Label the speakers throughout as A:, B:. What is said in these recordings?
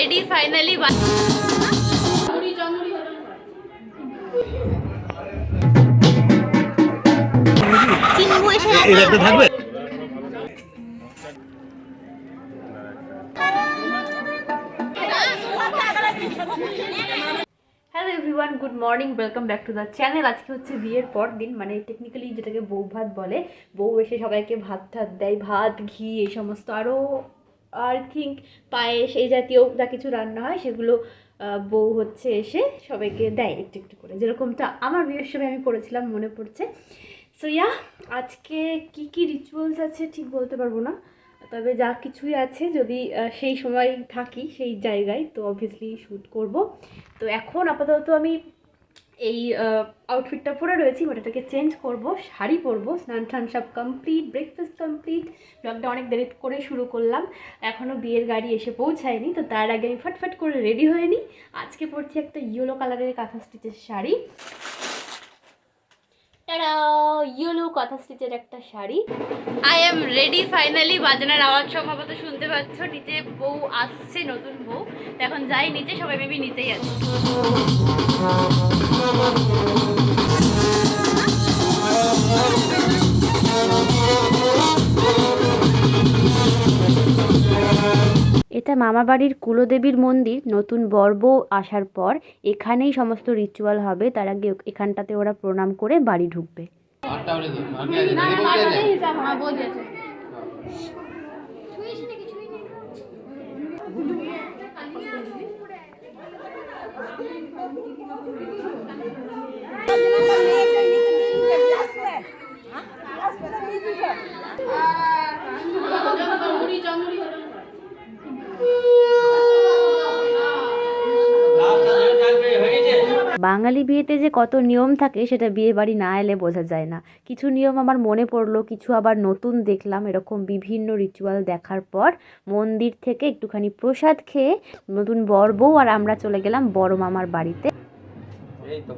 A: Ready finally
B: থাকবে?
A: Hello everyone good morning welcome back to the channel আজকে হচ্ছে বিয়ের পর দিন মানে টেকনিক্যালি যেটাকে বউ ভাত বলে বউ এসে সবাইকে ভাত টাত দেয় ভাত ঘি এই সমস্ত আরও আই থিঙ্ক পায়েস এই জাতীয় যা কিছু রান্না হয়, সেগুলো বউ হচ্ছে এসে সবাইকে দেয় একটু একটু করে। যেরকমটা আমার বিয়ের সময় আমি করেছিলাম, মনে পড়ছে। সো ইয়া আজকে কি কি রিচুয়ালস আছে ঠিক বলতে পারব না। তবে যা কিছুই আছে, যদি সেই সময় থাকি, সেই জায়গায়, তো অবভিয়াসলি শ্যুট করব। তো এখন আপাতত আমি এই আউটফিটটা পরে রয়েছি ওটাকে চেঞ্জ করব, শাড়ি পরবো, স্নান টান সব কমপ্লিট ব্রেকফাস্ট কমপ্লিট ব্লগটা অনেক দেরি করে শুরু করলাম এখনও বিয়ের গাড়ি এসে পৌঁছায়নি, তো তার আগে আমি ফটফট করে রেডি হয়ে নিই। আজকে পড়ছি একটা ইয়েলো কালারের কাঁথা স্টিচের শাড়ি। তারা ইয়েলো কথা স্টিচের একটা sari. I am ready finally বাজনার আওয়াজ সম্ভবত শুনতে পাচ্ছ। নিচে বউ আসছে, নতুন বউ। এখন যাই নিচে, সবাই মেবি নিচেই আছে। এটা মামাবাড়ির কুলদেবীর মন্দির নতুন বর্ব আসার পর এখানেই সমস্ত রিচুয়াল হবে তার আগে এখানটাতে ওরা প্রণাম করে বাড়ি ঢুকবে। বাঙালি বিয়েতে যে কত নিয়ম থাকে সেটা বিয়ে বাড়ি না এলে বোঝা যায় না। কিছু নিয়ম আমার মনে পড়ল কিছু আবার নতুন দেখলাম। এরকম বিভিন্ন রিচুয়াল দেখার পর মন্দির থেকে একটুখানি প্রসাদ খেয়ে নতুন বর বউ আর আমরা চলে গেলাম বড় মামার বাড়িতে।
C: এই তো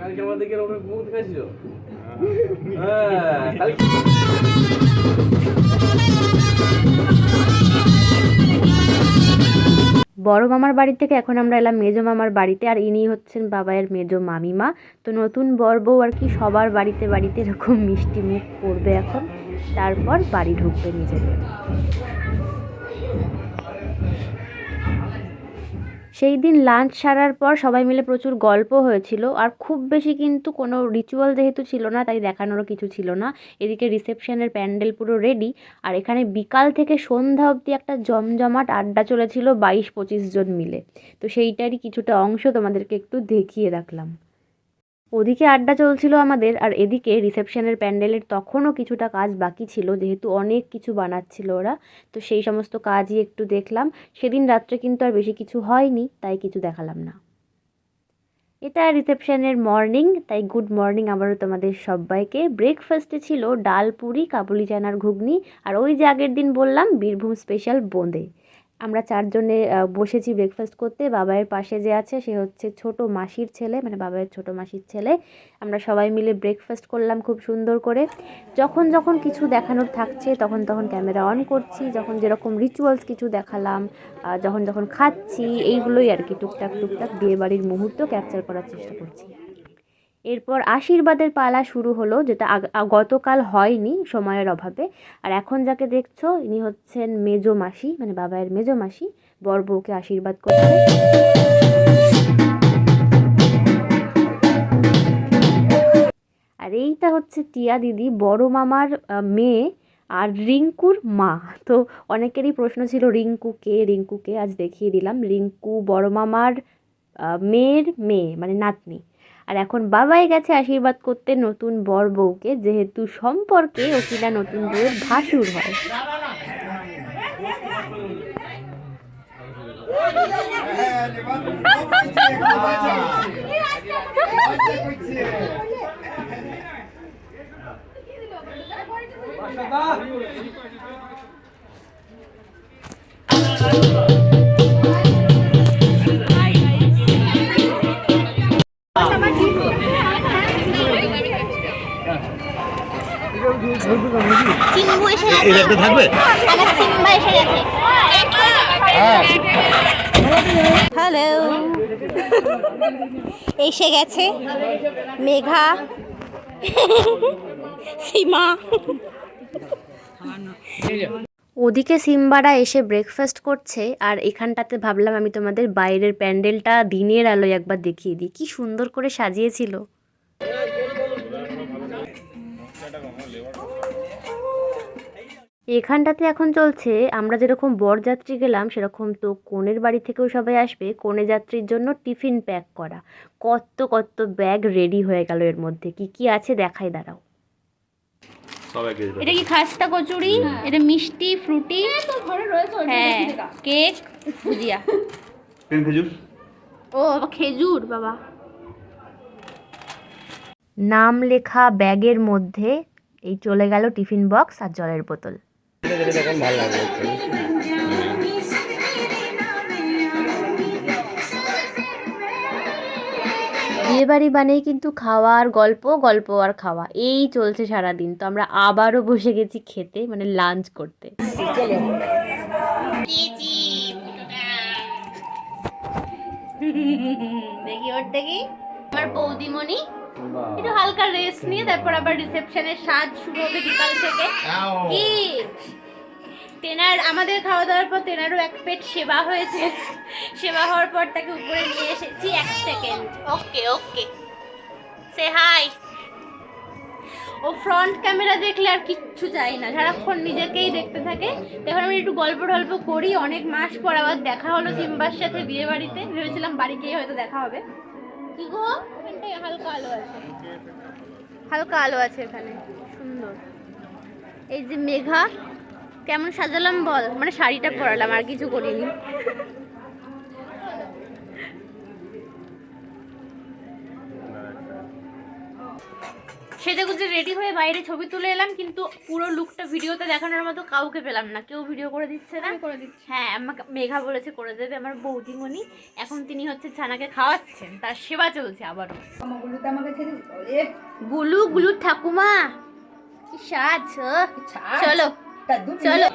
C: কালকে আমাদের এরকম মুখ দেখাচ্ছিল হ্যাঁ
A: বড় মামার বাড়ি থেকে এখন আমরা এলাম মেজো মামার বাড়িতে, আর ইনি হচ্ছেন বাবায়ের মেজো মামিমা। তো নতুন বর বউ আর কি সবার বাড়িতে বাড়িতে এরকম মিষ্টি মুখ করবে এখন। তারপর বাড়ি ঢুকবে নিজেদের। সেই দিন লাঞ্চ সারার পর সবাই মিলে প্রচুর গল্প হয়েছিল। আর খুব বেশি কিন্তু কোনো রিচুয়াল যেহেতু ছিল না, তাই দেখানোরও কিছু ছিল না। এদিকে রিসেপশনের প্যান্ডেল পুরো রেডি আর এখানে বিকাল থেকে সন্ধ্যা অবধি একটা জমজমাট আড্ডা চলেছিল বাইশ পঁচিশ জন মিলে। তো সেইটারই কিছুটা অংশ তোমাদেরকে একটু দেখিয়ে রাখলাম। ওদিকে আড্ডা চলছিল আমাদের, আর এদিকে রিসেপশনের প্যান্ডেলের তখনও কিছুটা কাজ বাকি ছিল, যেহেতু অনেক কিছু বানাচ্ছিল ওরা। তো সেই সমস্ত কাজই একটু দেখলাম। সেদিন রাত্রে কিন্তু আর বেশি কিছু হয়নি, তাই কিছু দেখালাম না। এটা রিসেপশনের মর্নিং, তাই গুড মর্নিং আবারও তোমাদের সবাইকে। ব্রেকফাস্টে ছিল ডাল পুরি, কাবুলি চানার ঘুগনি, আর ওই যে আগের দিন বললাম, বীরভূম স্পেশাল বোঁদে। আমরা চারজনে বসেছি ব্রেকফাস্ট করতে। বাবাইয়ের পাশে যে আছে, সে হচ্ছে ছোট মাসির ছেলে মানে বাবাইয়ের ছোট মাসির ছেলে। আমরা সবাই মিলে ব্রেকফাস্ট করলাম খুব সুন্দর করে। যখন যখন কিছু দেখানোর থাকছে, তখন তখন ক্যামেরা অন করছি। যখন যেরকম রিচুয়ালস কিছু দেখালাম যখন যখন খাচ্ছি, এইগুলোই আর কি টুকটাক টুকটাক বিয়েবাড়ির মুহূর্ত ক্যাপচার করার চেষ্টা করছি। এরপর আশীর্বাদের পালা শুরু হলো, যেটা গতকাল হয়নি সময়ের অভাবে। আর এখন যাকে দেখছ, ইনি হচ্ছেন মেজো মাসি মানে বাবায়ের মেজো মাসি বর বউকে আশীর্বাদ করছে। আর এইটা হচ্ছে টিয়া দিদি, বড় মামার মেয়ে আর রিঙ্কুর মা। তো অনেকেরই প্রশ্ন ছিল, রিঙ্কু কে? রিঙ্কু কে আজ দেখিয়ে দিলাম। রিঙ্কু বড় মামার মেয়ের মেয়ে মানে নাতনি। আর এখন বাবাই গেছে আশীর্বাদ করতে নতুন বর বউকে, যেহেতু সম্পর্কে কিনা নতুন বউয়ের ভাসুর হয়।
B: এই একটা থাকবে?
A: আমার সিম্বা এসে গেছে।
B: হ্যালো। এসে গেছে মেঘা। সীমা।
A: ওদিকে সিম্বারা এসে ব্রেকফাস্ট করছে আর এখানটাতে ভাবলাম আমি তোমাদের বাইরের প্যান্ডেলটা দিনের আলোয় একবার দেখিয়ে দিই। কি সুন্দর করে সাজিয়েছিল। এখানটাতে এখন চলছে আমরা যেরকম বরযাত্রী গেলাম সেরকম তো কনের বাড়ি থেকেও সবাই আসবে। কনে যাত্রীর জন্য টিফিন প্যাক করা। কত কত ব্যাগ রেডি হয়ে গেল এর মধ্যে। কি কি আছে দেখাই দাঁড়াও। এটা কি খাস্তা কচুরি? এটা মিষ্টি ফ্রুটি? হ্যাঁ কেক ভুজিয়া।
D: খেজুর?
A: ও খেজুর বাবা। নাম লেখা ব্যাগের মধ্যে এই চলে গেল টিফিন বক্স আর জলের বোতল। বিয়ে বাড়ি মানেই কিন্তু খাওয়া আর গল্প গল্প আর খাওয়া। এই চলছে সারাদিন। তো আমরা আবারও বসে গেছি খেতে মানে লাঞ্চ করতে। দেখি ওর দেখি। আমার বৌদিমণি একটু হালকা রেস্ট নিয়ে তারপর আবার রিসেপশনের সাজ শুরু হবে বিকাল থেকে। কি? তেনার আমাদের খাওয়া দাওয়ার পর তেনারও এক পেট সেবা হয়েছে। সেবা হওয়ার পর তাকে উপরে নিয়ে এসেছি এক second okay okay say hi ও ফ্রন্ট ক্যামেরা দেখলে আর কিচ্ছু চাই না। সারাক্ষণ নিজেকেই দেখতে থাকে। তখন আমি একটু গল্প টল্প করি। অনেক মাস পর আবার দেখা হলো সিম্বার সাথে বিয়ে বাড়িতে ভেবেছিলাম বাড়ি গিয়ে হয়তো দেখা হবে। কি গো? এখানটায় হালকা আলো আছে। হালকা আলো আছে এখানে। সুন্দর। এই যে মেঘা কেমন সাজালাম বল? মানে শাড়িটা পরালাম আর কিছু করিনি। সেজে গুজে রেডি হয়ে বাইরে ছবি তুলে এলাম কিন্তু পুরো লুকটা ভিডিওতে দেখানোর মতো কাউকে পেলাম না। কেউ ভিডিও করে দিচ্ছে না। করে দিচ্ছে। হ্যাঁ আমাকে মেঘা বলেছে করে দেবে আমার বৌদিমণি। এখন তিনি হচ্ছে ছানাকে খাওয়াচ্ছেন তার সেবা চলছে আবারও। গুলু গুলু ঠাকুমা কি সাজ চলো। চলো।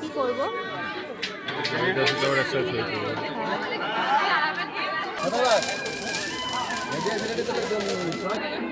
A: কি করব? কি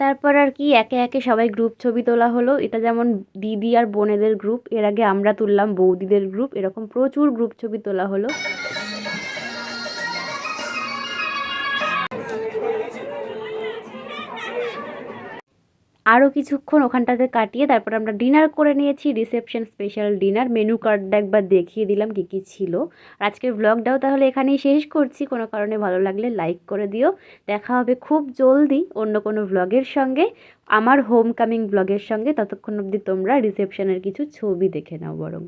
A: তারপর আর কি একে একে সবাই গ্রুপ ছবি তোলা হলো। এটা যেমন দিদি আর বোনেদের গ্রুপ এর আগে আমরা তুললাম বৌদিদের গ্রুপ এরকম প্রচুর গ্রুপ ছবি তোলা হলো। আরও কিছুক্ষণ ওখানটাতে কাটিয়ে তারপর আমরা ডিনার করে নিয়েছি, রিসেপশন স্পেশাল ডিনার, মেনু কার্ডটা একবার দেখিয়ে দিলাম কী কী ছিল। আর আজকের ব্লগটাও তাহলে এখানেই শেষ করছি, কোনো কারণে ভালো লাগলে লাইক করে দিও। দেখা হবে খুব জলদি অন্য কোনো ব্লগের সঙ্গে। আমার হোম কামিং ব্লগের সঙ্গে, ততক্ষণ অবধি তোমরা রিসেপশনের কিছু ছবি দেখে নাও বরং।